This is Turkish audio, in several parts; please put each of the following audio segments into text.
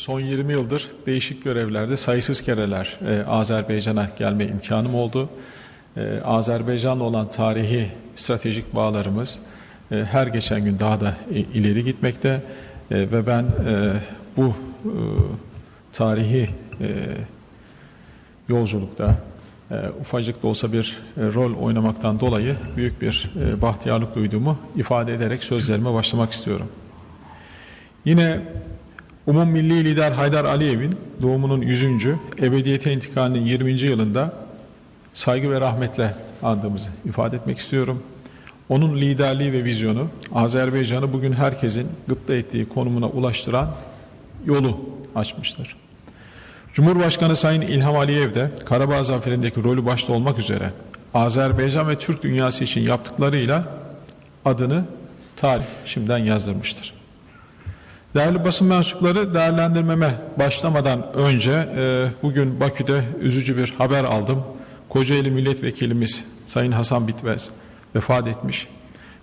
son 20 yıldır değişik görevlerde sayısız kereler e, Azerbaycan'a gelme imkanım oldu. E, Azerbaycan'la olan tarihi stratejik bağlarımız e, her geçen gün daha da ileri gitmekte E, ve ben e, bu e, tarihi e, yolculukta e, ufacık da olsa bir e, rol oynamaktan dolayı büyük bir e, bahtiyarlık duyduğumu ifade ederek sözlerime başlamak istiyorum. Yine Umum Milli Lider Haydar Aliyev'in doğumunun 100. ebediyete intikalinin 20. yılında saygı ve rahmetle andığımızı ifade etmek istiyorum. Onun liderliği ve vizyonu Azerbaycan'ı bugün herkesin gıpta ettiği konumuna ulaştıran yolu açmıştır. Cumhurbaşkanı Sayın İlham Aliyev de Karabağ zaferindeki rolü başta olmak üzere Azerbaycan ve Türk dünyası için yaptıklarıyla adını tarih şimdiden yazdırmıştır. Değerli basın mensupları değerlendirmeme başlamadan önce e, bugün Bakü'de üzücü bir haber aldım. Kocaeli Milletvekilimiz Sayın Hasan Bitmez vefat etmiş.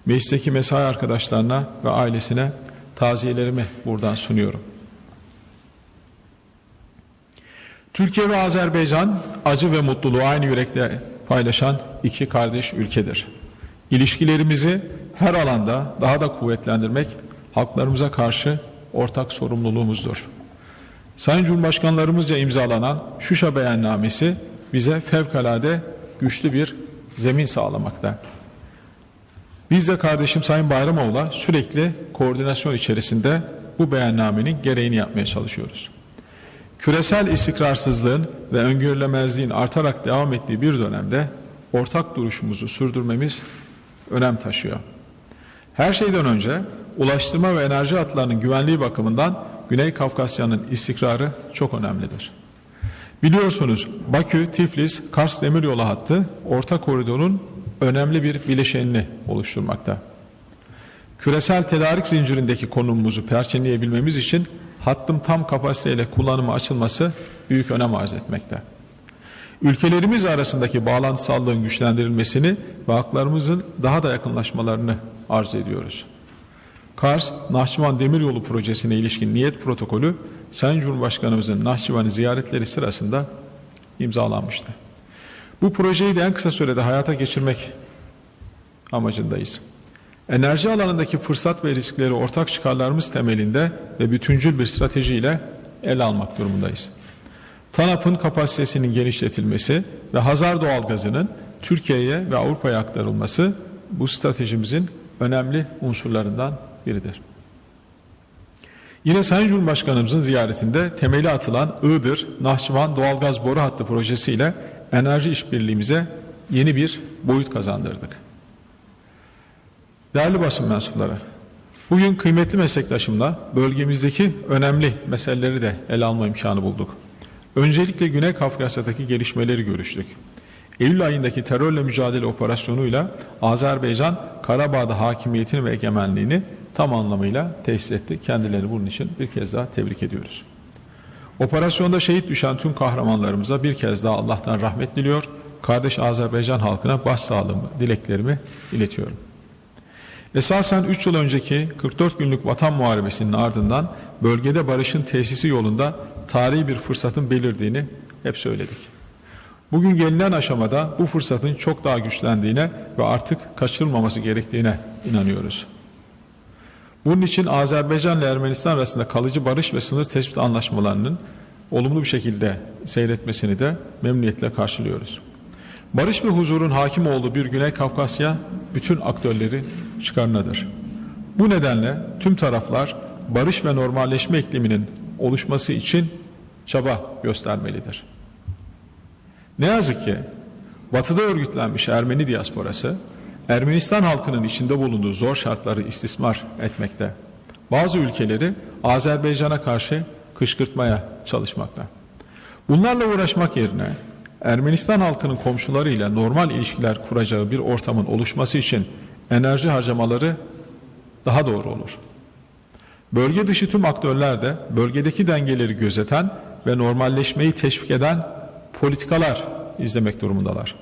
Meclisteki mesai arkadaşlarına ve ailesine taziyelerimi buradan sunuyorum. Türkiye ve Azerbaycan acı ve mutluluğu aynı yürekte paylaşan iki kardeş ülkedir. İlişkilerimizi her alanda daha da kuvvetlendirmek halklarımıza karşı ortak sorumluluğumuzdur. Sayın Cumhurbaşkanlarımızca imzalanan Şuşa beyannamesi bize fevkalade güçlü bir zemin sağlamakta. Biz de kardeşim Sayın Bayramoğlu'la sürekli koordinasyon içerisinde bu beyannamenin gereğini yapmaya çalışıyoruz. Küresel istikrarsızlığın ve öngörülemezliğin artarak devam ettiği bir dönemde ortak duruşumuzu sürdürmemiz önem taşıyor. Her şeyden önce ulaştırma ve enerji hatlarının güvenliği bakımından Güney Kafkasya'nın istikrarı çok önemlidir. Biliyorsunuz Bakü, Tiflis, Kars demiryolu hattı orta koridorun önemli bir bileşenini oluşturmakta. Küresel tedarik zincirindeki konumumuzu perçinleyebilmemiz için hattın tam kapasiteyle kullanıma açılması büyük önem arz etmekte. Ülkelerimiz arasındaki bağlantısallığın güçlendirilmesini ve haklarımızın daha da yakınlaşmalarını arz ediyoruz. Kars, Nahçıvan Demiryolu Projesi'ne ilişkin niyet protokolü Sayın Cumhurbaşkanımızın Nahçıvan'ı ziyaretleri sırasında imzalanmıştı. Bu projeyi de en kısa sürede hayata geçirmek amacındayız. Enerji alanındaki fırsat ve riskleri ortak çıkarlarımız temelinde ve bütüncül bir stratejiyle ele almak durumundayız. TANAP'ın kapasitesinin genişletilmesi ve Hazar doğalgazının Türkiye'ye ve Avrupa'ya aktarılması bu stratejimizin önemli unsurlarından biridir. Yine Sayın Cumhurbaşkanımızın ziyaretinde temeli atılan Iğdır Nahçıvan doğalgaz boru hattı projesiyle enerji işbirliğimize yeni bir boyut kazandırdık. Değerli basın mensupları, bugün kıymetli meslektaşımla bölgemizdeki önemli meseleleri de ele alma imkanı bulduk. Öncelikle Güney Kafkasya'daki gelişmeleri görüştük. Eylül ayındaki terörle mücadele operasyonuyla Azerbaycan Karabağ'da hakimiyetini ve egemenliğini tam anlamıyla tesis etti. Kendilerini bunun için bir kez daha tebrik ediyoruz. Operasyonda şehit düşen tüm kahramanlarımıza bir kez daha Allah'tan rahmet diliyor. Kardeş Azerbaycan halkına başsağlığımı, dileklerimi iletiyorum. Esasen 3 yıl önceki 44 günlük vatan muharebesinin ardından bölgede barışın tesisi yolunda tarihi bir fırsatın belirdiğini hep söyledik. Bugün gelinen aşamada bu fırsatın çok daha güçlendiğine ve artık kaçırılmaması gerektiğine inanıyoruz. Bunun için Azerbaycan ile Ermenistan arasında kalıcı barış ve sınır tespit anlaşmalarının olumlu bir şekilde seyretmesini de memnuniyetle karşılıyoruz. Barış ve huzurun hakim olduğu bir Güney Kafkasya bütün aktörleri çıkarınadır. Bu nedenle tüm taraflar barış ve normalleşme ikliminin oluşması için çaba göstermelidir. Ne yazık ki batıda örgütlenmiş Ermeni diasporası Ermenistan halkının içinde bulunduğu zor şartları istismar etmekte. Bazı ülkeleri Azerbaycan'a karşı kışkırtmaya çalışmakta. Bunlarla uğraşmak yerine Ermenistan halkının komşularıyla normal ilişkiler kuracağı bir ortamın oluşması için enerji harcamaları daha doğru olur. Bölge dışı tüm aktörler de bölgedeki dengeleri gözeten ve normalleşmeyi teşvik eden politikalar izlemek durumundalar.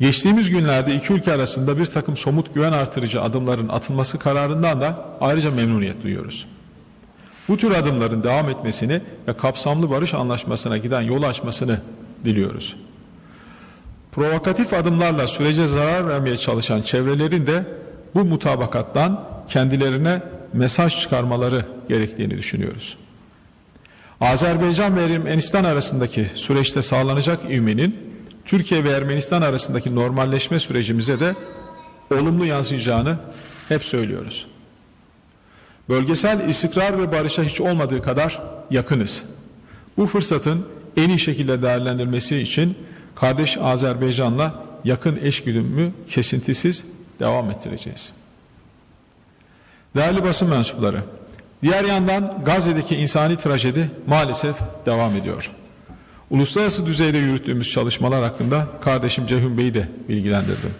Geçtiğimiz günlerde iki ülke arasında bir takım somut güven artırıcı adımların atılması kararından da ayrıca memnuniyet duyuyoruz. Bu tür adımların devam etmesini ve kapsamlı barış anlaşmasına giden yol açmasını diliyoruz. Provokatif adımlarla sürece zarar vermeye çalışan çevrelerin de bu mutabakattan kendilerine mesaj çıkarmaları gerektiğini düşünüyoruz. Azerbaycan ve Ermenistan arasındaki süreçte sağlanacak ivmenin Türkiye ve Ermenistan arasındaki normalleşme sürecimize de olumlu yansıyacağını hep söylüyoruz. Bölgesel istikrar ve barışa hiç olmadığı kadar yakınız. Bu fırsatın en iyi şekilde değerlendirilmesi için kardeş Azerbaycan'la yakın eşgüdümü kesintisiz devam ettireceğiz. Değerli basın mensupları, diğer yandan Gazze'deki insani trajedi maalesef devam ediyor. Uluslararası düzeyde yürüttüğümüz çalışmalar hakkında kardeşim Ceyhun Bey'i de bilgilendirdim.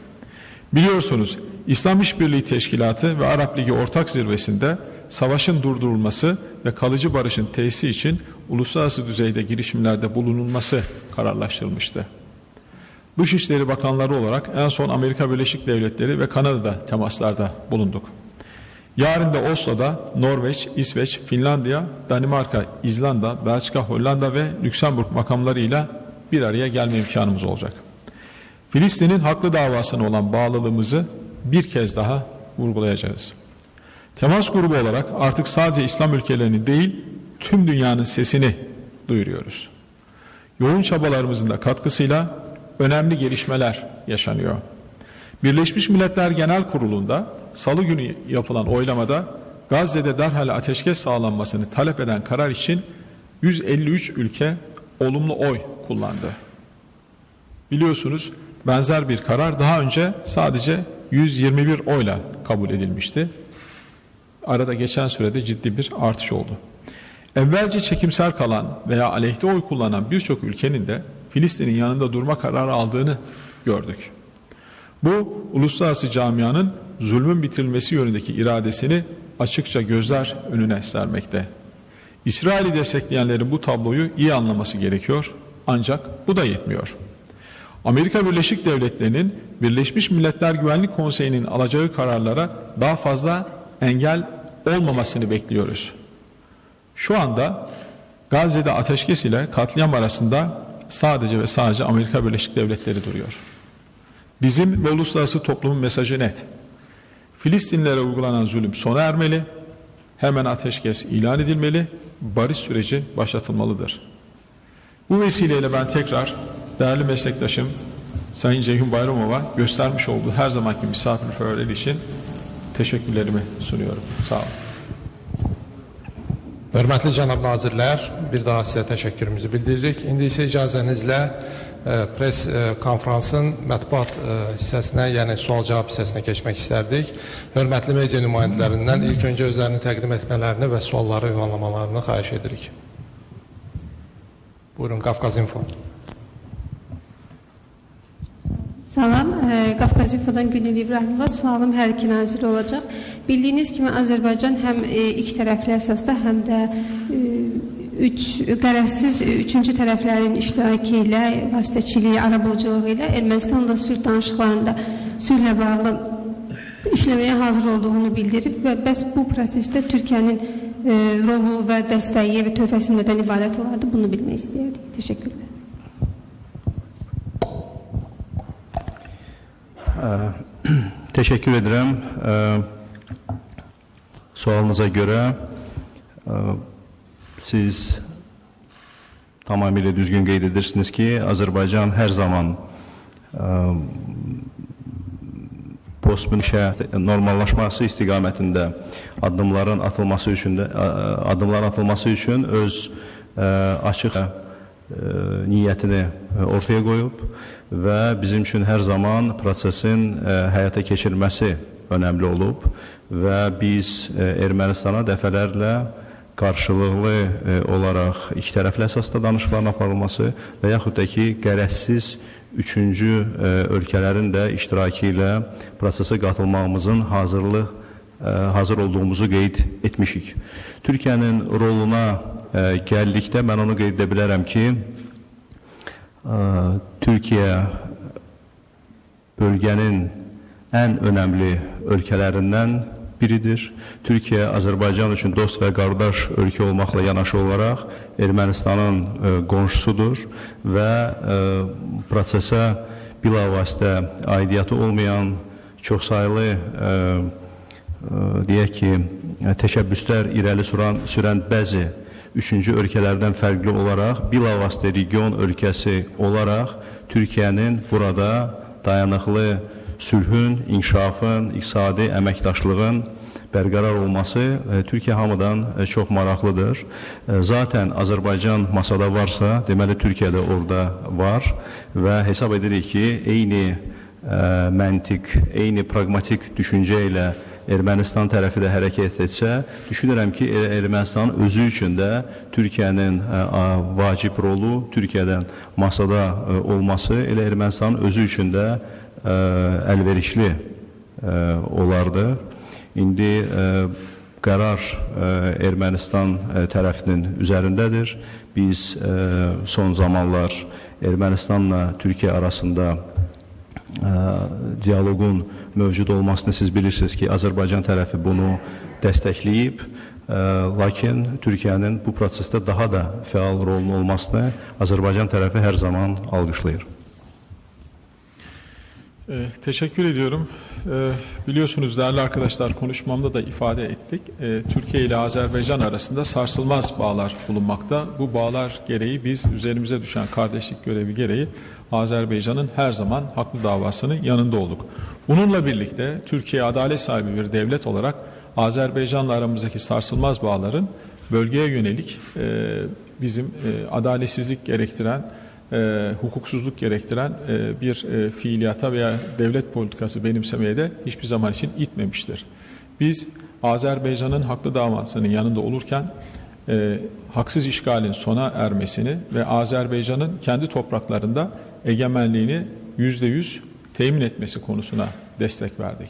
Biliyorsunuz İslam İşbirliği Teşkilatı ve Arap Ligi ortak zirvesinde savaşın durdurulması ve kalıcı barışın tesisi için uluslararası düzeyde girişimlerde bulunulması kararlaştırılmıştı. Dışişleri Bakanları olarak en son Amerika Birleşik Devletleri ve Kanada'da temaslarda bulunduk. Yarın da Oslo'da Norveç, İsveç, Finlandiya, Danimarka, İzlanda, Belçika, Hollanda ve Lüksemburg makamlarıyla bir araya gelme imkanımız olacak. Filistin'in haklı davasına olan bağlılığımızı bir kez daha vurgulayacağız. Temas grubu olarak artık sadece İslam ülkelerini değil, tüm dünyanın sesini duyuruyoruz. Yoğun çabalarımızın da katkısıyla önemli gelişmeler yaşanıyor. Birleşmiş Milletler Genel Kurulu'nda salı günü yapılan oylamada Gazze'de derhal ateşkes sağlanmasını talep eden karar için 153 ülke olumlu oy kullandı. Biliyorsunuz benzer bir karar daha önce sadece 121 oyla kabul edilmişti. Arada geçen sürede ciddi bir artış oldu. Evvelce çekimsel kalan veya aleyhte oy kullanan birçok ülkenin de Filistin'in yanında durma kararı aldığını gördük. Bu uluslararası camianın zulmün bitirilmesi yönündeki iradesini açıkça gözler önüne sermekte. İsrail'i destekleyenlerin bu tabloyu iyi anlaması gerekiyor ancak bu da yetmiyor. Amerika Birleşik Devletleri'nin Birleşmiş Milletler Güvenlik Konseyi'nin alacağı kararlara daha fazla engel olmamasını bekliyoruz. Şu anda Gazze'de ateşkes ile katliam arasında sadece ve sadece Amerika Birleşik Devletleri duruyor. Bizim ve uluslararası toplumun mesajı net. Filistinlere uygulanan zulüm sona ermeli, hemen ateşkes ilan edilmeli, barış süreci başlatılmalıdır. Bu vesileyle ben tekrar değerli meslektaşım Sayın Ceyhun Bayramova göstermiş olduğu her zamanki misafirperverler için teşekkürlerimi sunuyorum. Sağ olun. Hörmətli cənab nazirlər, bir daha sizə təşəkkürümüzü bildiririk. İndi isə icazənizlə e, pres e, konfransın mətbuat e, hissəsinə, yəni sual-cavab hissəsinə keçmək istərdik. Hörmətli media nümayəndələrindən ilk öncə özlərini təqdim etmələrini və sualları ünvanlamalarını xahiş edirik. Buyurun, Qafqaz Info. Salam, Qafqaz İnfo'dan Gönül İbrahimova sualım hər iki nazir olacaq. Bildiyiniz kimi Azərbaycan həm e, iki tərəfli əsasda, həm də üç qərəzsiz üçüncü tərəflərin iştirakı ilə, vasitəçiliyi, arabuluculuğu ilə Ermənistanla sülh danışıqlarında sülhlə bağlı işləməyə hazır olduğunu bildirib və bəs bu prosesdə Türkiyənin e, rolu və dəstəyi və töhfəsi nədən ibarət olardı? Bunu bilmək istəyərdik. Təşəkkürlər. Teşekkür ederim. Ee, sualınıza göre e, siz tamamıyla düzgün qeyd edirsiniz ki, Azərbaycan hər zaman e, postmünşə normallaşması istiqamətində addımların atılması üçün də e, addımların atılması üçün öz e, açıq e, niyyətini ortaya qoyub və bizim üçün hər zaman prosesin e, həyata keçirilməsi önəmli olub və biz e, Ermənistana dəfələrlə qarşılıqlı e, olaraq iki tərəfli əsasda danışıqların aparılması və yaxud da ki, qərəzsiz üçüncü e, ölkələrin də iştirakı ilə prosesə qatılmağımızın hazırlıq e, hazır olduğumuzu qeyd etmişik. Türkiyənin roluna e, gəldikdə mən onu qeyd edə bilərəm ki, e, Türkiyə bölgənin ən önəmli ölkələrindən biridir. Türkiyə Azərbaycan üçün dost və qardaş ölkə olmaqla yanaşı olaraq Ermənistanın e, qonşusudur və e, prosesə bilavasitə aidiyyatı olmayan çoxsaylı e, deyək ki, təşəbbüslər irəli sürən, sürən bəzi üçüncü ölkələrdən fərqli olaraq bilavasitə region ölkəsi olaraq Türkiyənin burada dayanıqlı sülhün, inkişafın, iqtisadi əməkdaşlığın bərqərar olması e, Türkiyə hamıdan e, çox maraqlıdır. E, Zaten Azərbaycan masada varsa, deməli Türkiyə də orada var və hesab edirik ki, eyni məntiq, eyni praqmatik düşüncə ilə Ermənistan tərəfi də hərəkət etsə, düşünürəm ki, Er- Ermənistan özü üçün də Türkiyənin vacib rolu, Türkiyədən masada olması elə Ermənistan özü üçün də əlverişli olardı. İndi qərar Ermənistan tərəfinin üzərindədir. Biz son zamanlar Ermənistanla Türkiyə arasında dialoqun mövcud olmasını siz bilirsiniz ki, Azərbaycan tərəfi bunu dəstəkləyib, lakin Türkiyənin bu prosesdə daha da fəal rolunun olmasını Azərbaycan tərəfi hər zaman alqışlayır. Ee, teşekkür ediyorum. Ee, biliyorsunuz değerli arkadaşlar konuşmamda da ifade ettik. Ee, Türkiye ile Azerbaycan arasında sarsılmaz bağlar bulunmakta. Bu bağlar gereği biz üzerimize düşen kardeşlik görevi gereği Azerbaycan'ın her zaman haklı davasının yanında olduk. Bununla birlikte Türkiye adalet sahibi bir devlet olarak Azerbaycan'la aramızdaki sarsılmaz bağların bölgeye yönelik e, bizim e, adaletsizlik gerektiren e, hukuksuzluk gerektiren e, bir e, fiiliyata veya devlet politikası benimsemeye de hiçbir zaman için itmemiştir. Biz Azerbaycan'ın haklı davasının yanında olurken e, haksız işgalin sona ermesini ve Azerbaycan'ın kendi topraklarında egemenliğini yüzde yüz temin etmesi konusuna destek verdik.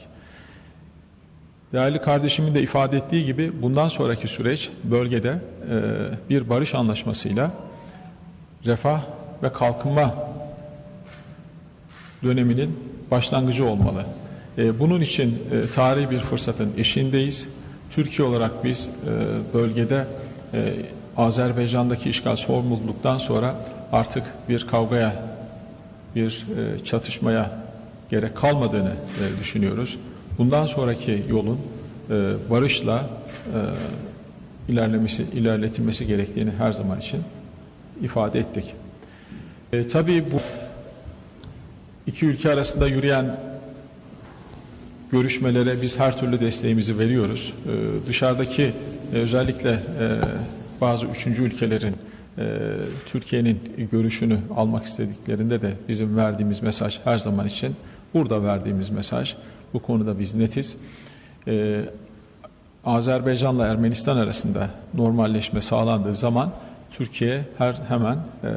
Değerli kardeşimin de ifade ettiği gibi bundan sonraki süreç bölgede e, bir barış anlaşmasıyla refah ve kalkınma döneminin başlangıcı olmalı. E, bunun için e, tarihi bir fırsatın eşiğindeyiz. Türkiye olarak biz e, bölgede Azerbaycan'daki işgal sorumluluktan sonra artık bir kavgaya, bir çatışmaya gerek kalmadığını düşünüyoruz. Bundan sonraki yolun barışla ilerlemesi, ilerletilmesi gerektiğini her zaman için ifade ettik. E, tabii bu iki ülke arasında yürüyen görüşmelere biz her türlü desteğimizi veriyoruz. E, dışarıdaki e, özellikle e, bazı üçüncü ülkelerin e, Türkiye'nin görüşünü almak istediklerinde de bizim verdiğimiz mesaj her zaman için burada verdiğimiz mesaj bu konuda biz netiz. E, Azerbaycan'la Ermenistan arasında normalleşme sağlandığı zaman Türkiye her hemen e,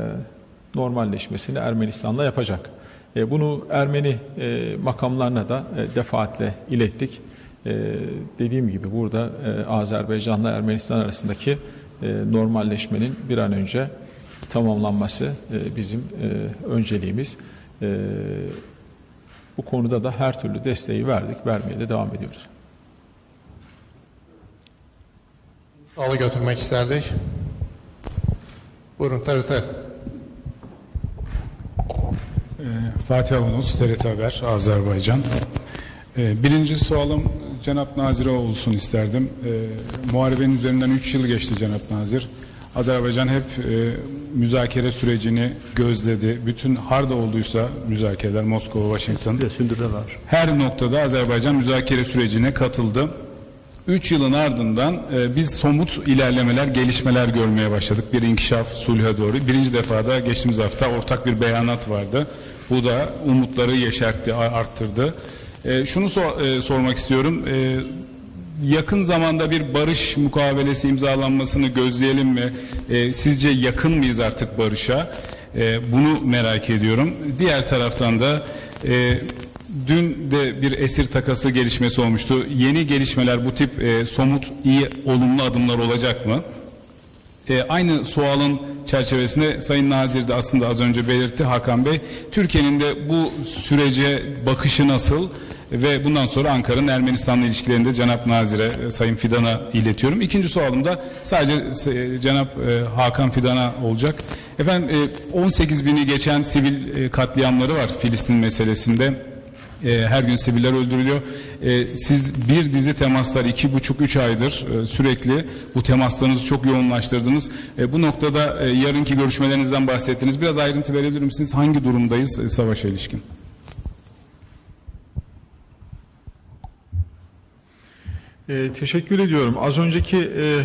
normalleşmesini Ermenistan'la yapacak. E, bunu Ermeni e, makamlarına da e, defaatle ilettik. E, dediğim gibi burada e, Azerbaycan'la Ermenistan arasındaki e, normalleşmenin bir an önce tamamlanması e, bizim e, önceliğimiz. E, bu konuda da her türlü desteği verdik, vermeye de devam ediyoruz. Sualı götürmek isterdik. Buyurun TRT. Ee, Fatih Avanos, TRT Haber, Azerbaycan. Ee, Birinci sualım Cenap Nazir'e olsun isterdim. Ee, muharebenin üzerinden 3 yıl geçti Cenap Nazir. Azerbaycan hep e, müzakere sürecini gözledi. Bütün harda olduysa müzakereler Moskova, Washington her noktada Azerbaycan müzakere sürecine katıldı. 3 yılın ardından e, biz somut ilerlemeler, gelişmeler görmeye başladık. Bir inkişaf sulha doğru. Birinci defada geçtiğimiz hafta ortak bir beyanat vardı. Bu da umutları yeşertti, arttırdı. E, şunu so- e, sormak istiyorum. E, yakın zamanda bir barış mukavelesi imzalanmasını gözleyelim mi? E, sizce yakın mıyız artık barışa? E, bunu merak ediyorum. Diğer taraftan da e, dün de bir esir takası gelişmesi olmuştu. Yeni gelişmeler bu tip e, somut iyi olumlu adımlar olacak mı? E, aynı sualın çerçevesinde Sayın Nazir de aslında az önce belirtti Hakan Bey. Türkiye'nin de bu sürece bakışı nasıl? Ve bundan sonra Ankara'nın Ermenistan'la ilişkilerinde Cenap Nazir'e, e, Sayın Fidan'a iletiyorum. İkinci sualım da sadece e, Cenap e, Hakan Fidan'a olacak. Efendim e, 18 bini geçen sivil katliamları var Filistin meselesinde. E, her gün siviller öldürülüyor. E, siz bir dizi temaslar iki buçuk üç aydır e, sürekli bu temaslarınızı çok yoğunlaştırdınız. E, bu noktada e, yarınki görüşmelerinizden bahsettiniz. Biraz ayrıntı verebilir misiniz? Hangi durumdayız e, savaşa ilişkin? E, teşekkür ediyorum. Az önceki e,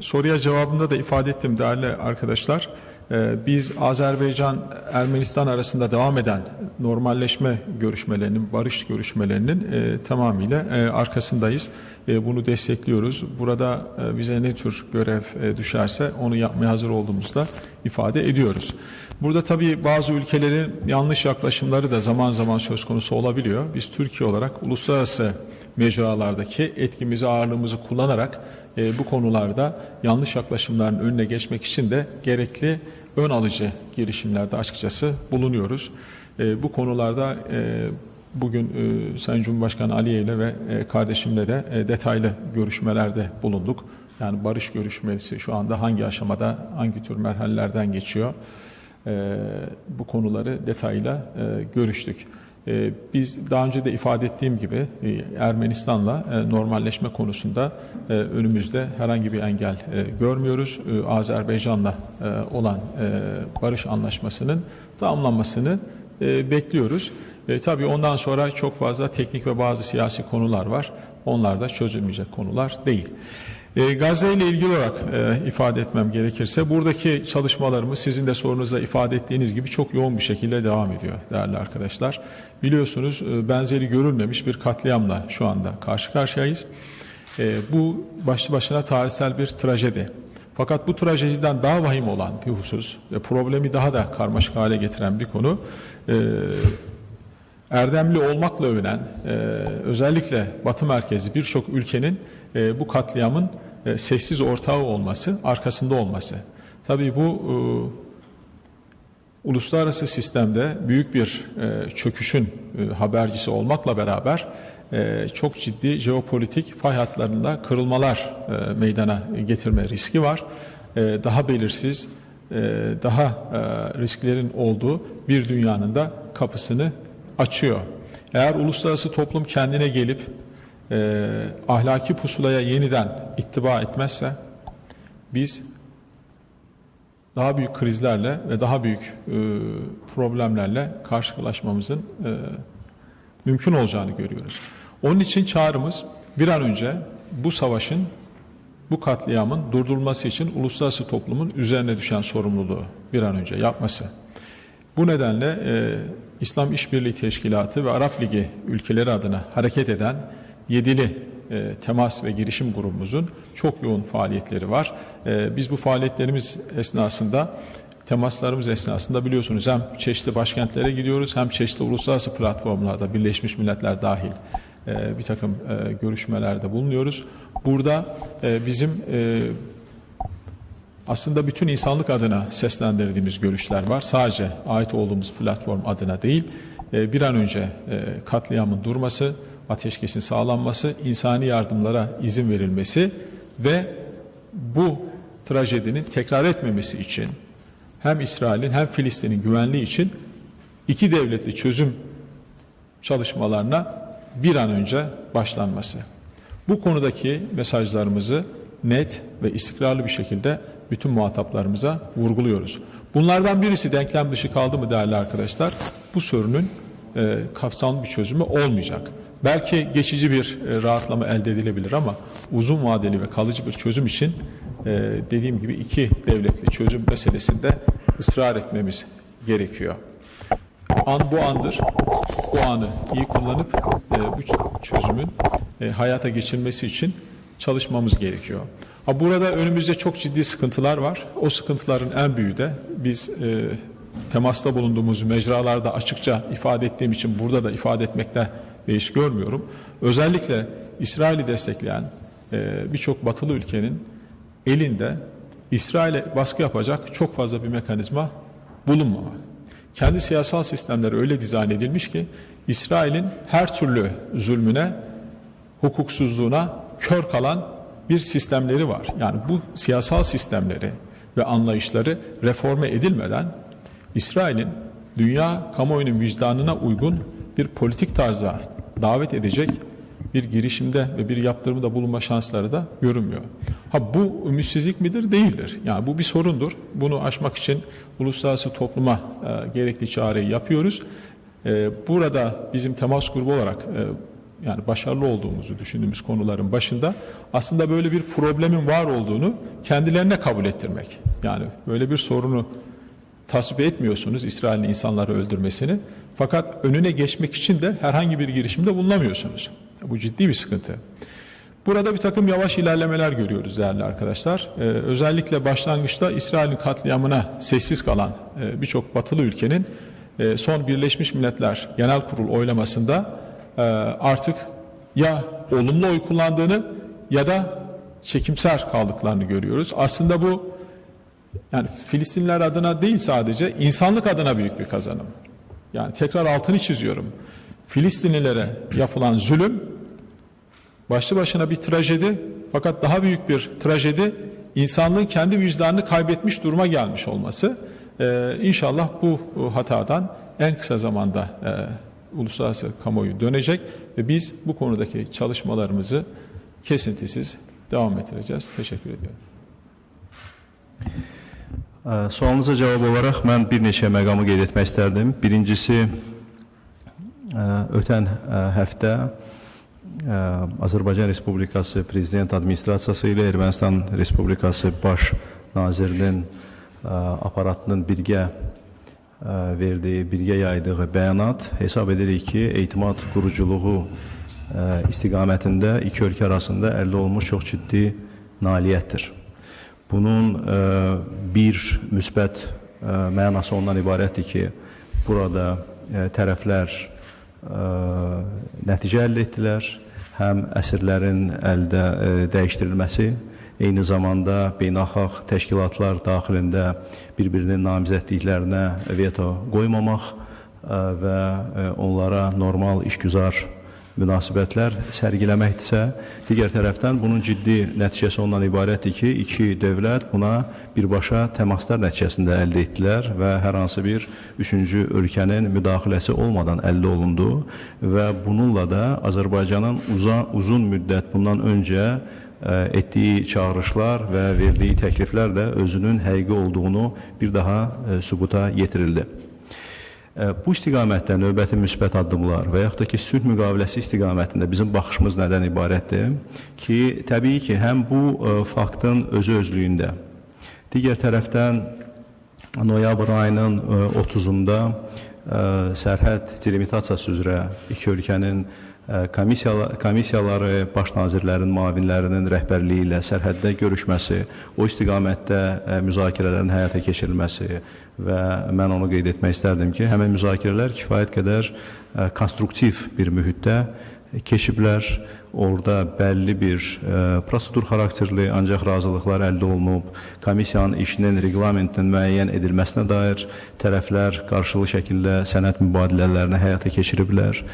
soruya cevabımda da ifade ettim değerli arkadaşlar. E, biz Azerbaycan-Ermenistan arasında devam eden normalleşme görüşmelerinin, barış görüşmelerinin e, tamamıyla e, arkasındayız. E, bunu destekliyoruz. Burada bize ne tür görev düşerse onu yapmaya hazır olduğumuzda ifade ediyoruz. Burada tabii bazı ülkelerin yanlış yaklaşımları da zaman zaman söz konusu olabiliyor. Biz Türkiye olarak uluslararası mecralardaki etkimizi, ağırlığımızı kullanarak e, bu konularda yanlış yaklaşımların önüne geçmek için de gerekli ön alıcı girişimlerde açıkçası bulunuyoruz. E, bu konularda e, bugün e, Sayın Cumhurbaşkanı Aliyev ile ve e, kardeşimle de e, detaylı görüşmelerde bulunduk. Yani barış görüşmesi şu anda hangi aşamada, hangi tür merhalelerden geçiyor? E, bu konuları detayla e, görüştük. E, Biz daha önce de ifade ettiğim gibi e, Ermenistan'la e, normalleşme konusunda e, önümüzde herhangi bir engel görmüyoruz. Azerbaycan'la olan barış anlaşmasının tamamlanmasını bekliyoruz. Tabii ondan sonra çok fazla teknik ve bazı siyasi konular var. Onlar da çözülmeyecek konular değil. E, Gazze ile ilgili olarak e, ifade etmem gerekirse buradaki çalışmalarımız sizin de sorunuzda ifade ettiğiniz gibi çok yoğun bir şekilde devam ediyor değerli arkadaşlar. Biliyorsunuz e, benzeri görülmemiş bir katliamla şu anda karşı karşıyayız. E, bu başlı başına tarihsel bir trajedi. Fakat bu trajediden daha vahim olan bir husus ve problemi daha da karmaşık hale getiren bir konu e, erdemli olmakla övünen e, özellikle Batı merkezi birçok ülkenin e, bu katliamın e, sessiz ortağı olması, arkasında olması. Tabii bu e, uluslararası sistemde büyük bir e, çöküşün e, habercisi olmakla beraber e, çok ciddi jeopolitik fay hatlarında kırılmalar e, meydana getirme riski var. E, daha belirsiz, e, daha e, risklerin olduğu bir dünyanın da kapısını açıyor. Eğer uluslararası toplum kendine gelip e, ahlaki pusulaya yeniden ittiba etmezse biz daha büyük krizlerle ve daha büyük e, problemlerle karşılaşmamızın e, mümkün olacağını görüyoruz. Onun için çağrımız bir an önce bu savaşın, bu katliamın durdurulması için uluslararası toplumun üzerine düşen sorumluluğu bir an önce yapması. Bu nedenle e, İslam İşbirliği Teşkilatı ve Arap Ligi ülkeleri adına hareket eden yedili e, temas ve girişim grubumuzun çok yoğun faaliyetleri var. E, biz bu faaliyetlerimiz esnasında temaslarımız esnasında biliyorsunuz hem çeşitli başkentlere gidiyoruz hem çeşitli uluslararası platformlarda Birleşmiş Milletler dahil e, bir takım görüşmelerde bulunuyoruz. Burada bizim aslında bütün insanlık adına seslendirdiğimiz görüşler var. Sadece ait olduğumuz platform adına değil, bir an önce katliamın durması, ateşkesin sağlanması, insani yardımlara izin verilmesi ve bu trajedinin tekrar etmemesi için hem İsrail'in hem Filistin'in güvenliği için iki devletli çözüm çalışmalarına bir an önce başlanması. Bu konudaki mesajlarımızı net ve istikrarlı bir şekilde bütün muhataplarımıza vurguluyoruz. Bunlardan birisi denklem dışı kaldı mı değerli arkadaşlar? Bu sorunun e, kapsamlı bir çözümü olmayacak. Belki geçici bir e, rahatlama elde edilebilir ama uzun vadeli ve kalıcı bir çözüm için e, dediğim gibi iki devletli çözüm meselesinde ısrar etmemiz gerekiyor. An bu andır. Bu anı iyi kullanıp e, bu çözümün hayata geçirmesi için çalışmamız gerekiyor. Burada önümüzde çok ciddi sıkıntılar var. O sıkıntıların en büyüğü de biz temasta bulunduğumuz mecralarda açıkça ifade ettiğim için burada da ifade etmekte değiş görmüyorum. Özellikle İsrail'i destekleyen e, birçok batılı ülkenin elinde İsrail'e baskı yapacak çok fazla bir mekanizma bulunmamak. Kendi siyasal sistemleri öyle dizayn edilmiş ki İsrail'in her türlü zulmüne, hukuksuzluğuna kör kalan bir sistemleri var. Yani bu siyasal sistemleri ve anlayışları reforme edilmeden İsrail'in dünya kamuoyunun vicdanına uygun bir politik tarza davet edecek bir girişimde ve bir yaptırımda bulunma şansları da görünmüyor. Ha bu ümitsizlik midir? Değildir. Yani bu bir sorundur. Bunu aşmak için uluslararası topluma e, gerekli çareyi yapıyoruz. E, burada bizim temas grubu olarak e, yani başarılı olduğumuzu düşündüğümüz konuların başında aslında böyle bir problemin var olduğunu kendilerine kabul ettirmek. Yani böyle bir sorunu tasvip etmiyorsunuz İsrail'in insanları öldürmesini. Fakat önüne geçmek için de herhangi bir girişimde bulunamıyorsunuz. Bu ciddi bir sıkıntı. Burada bir takım yavaş ilerlemeler görüyoruz değerli arkadaşlar. Ee, özellikle başlangıçta İsrail'in katliamına sessiz kalan e, birçok batılı ülkenin e, son Birleşmiş Milletler Genel Kurul oylamasında e, artık ya olumlu oy kullandığını ya da çekimser kaldıklarını görüyoruz. Aslında bu yani Filistinliler adına değil sadece insanlık adına büyük bir kazanım. Yani tekrar altını çiziyorum. Filistinlilere yapılan zulüm başlı başına bir trajedi fakat daha büyük bir trajedi insanlığın kendi vicdanını kaybetmiş duruma gelmiş olması. Ee, inşallah bu hatadan en kısa zamanda e, uluslararası kamuoyu dönecek ve biz bu konudaki çalışmalarımızı kesintisiz devam ettireceğiz. Teşekkür ediyorum. Sualınıza cavab olaraq mən bir neçə məqamı qeyd etmək istərdim. Birincisi, ötən həftə Azərbaycan Respublikası Prezident Administrasiyası ilə Ermənistan Respublikası Baş Nazirinin aparatının birgə verdiyi, birgə yaydığı bəyanat hesab edirik ki, etimad quruculuğu istiqamətində iki ölkə arasında əldə olunmuş çox ciddi nailiyyətdir. Bunun ə, bir müsbət ə, mənası ondan ibarətdir ki, burada ə, tərəflər nəticə əldə etdilər. Həm əsirlərin əldə dəyişdirilməsi, eyni zamanda beynəlxalq təşkilatlar daxilində bir-birinin namizədliklərinə veto qoymamaq və onlara normal işgüzar münasibətlər sərgiləməkdirsə, digər tərəfdən bunun ciddi nəticəsi ondan ibarətdir ki, iki dövlət buna birbaşa təmaslar nəticəsində əldə etdilər və hər hansı bir üçüncü ölkənin müdaxiləsi olmadan əldə olundu və bununla da Azərbaycanın uzun, uzun müddət bundan öncə ə, etdiyi çağırışlar və verdiyi təkliflər də özünün həqiqi olduğunu bir daha ə, sübuta yetirildi. Bu istiqamətdə növbəti müsbət addımlar və yaxud da ki, sülh müqaviləsi istiqamətində bizim baxışımız nədən ibarətdir? Ki, təbii ki, həm bu faktın özü özlüyündə, digər tərəfdən noyabr ayının ə, 30-unda ə, sərhəd delimitasiyası üzrə iki ölkənin komissiyalar, komissiyaları, baş nazirlərin, müavinlərinin rəhbərliyi ilə sərhəddə görüşməsi, o istiqamətdə müzakirələrin həyata keçirilməsi və mən onu qeyd etmək istərdim ki, həmin müzakirələr kifayət qədər konstruktiv bir mühitdə keçiblər. Orada bəlli bir ə, prosedur xarakterli ancaq razılıqlar əldə olunub, komissiyanın işinin reqlamentinin müəyyən edilməsinə dair tərəflər qarşılıqlı şəkildə sənəd mübadilələrini həyata keçiriblər